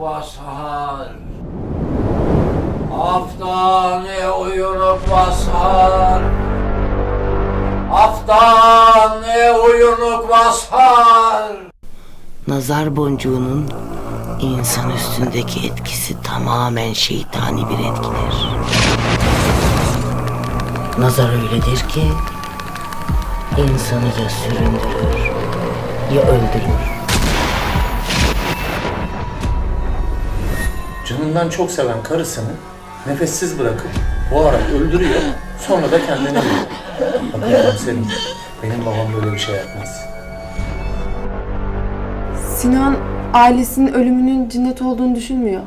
basar Aftane uyunup basar Aftane uyunup basar Nazar boncuğunun insan üstündeki etkisi tamamen şeytani bir etkidir. Nazar öyledir ki insanı ya süründürür ya öldürür. Canından çok seven karısını nefessiz bırakıp boğarak öldürüyor. Sonra da kendini buluyor. Bakın komiserim, benim babam böyle bir şey yapmaz. Sinan ailesinin ölümünün cinnet olduğunu düşünmüyor.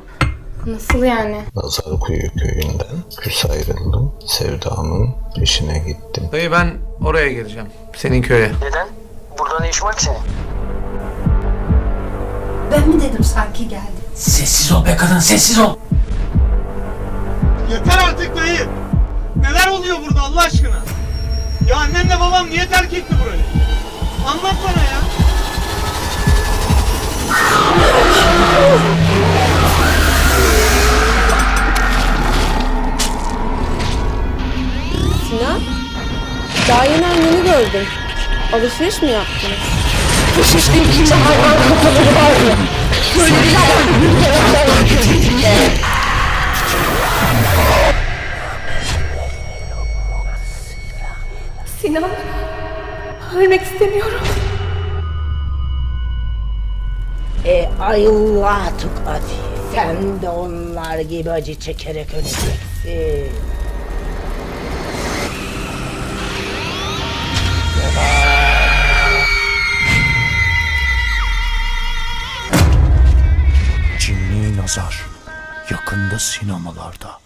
Nasıl yani? Nazarkuyu köyünden küs ayrıldım. Sevdamın peşine gittim. Dayı ben oraya geleceğim. Senin köye. Neden? Burada ne iş var ki senin? Ben mi dedim sanki geldi? Sessiz ol be kadın sessiz ol. Yeter artık dayı. Neler oluyor burada Allah aşkına? Ya annemle babam niye terk etti burayı? Anlat bana ya. Sinan? Daha yeni anneni gördüm. Alışveriş mi yaptınız? Bu şişkin içinde hayvan kafaları var ya. Ölmek istemiyorum. E Allah tukati. Sen de onlar gibi acı çekerek öleceksin. Cinli Nazar yakında sinemalarda.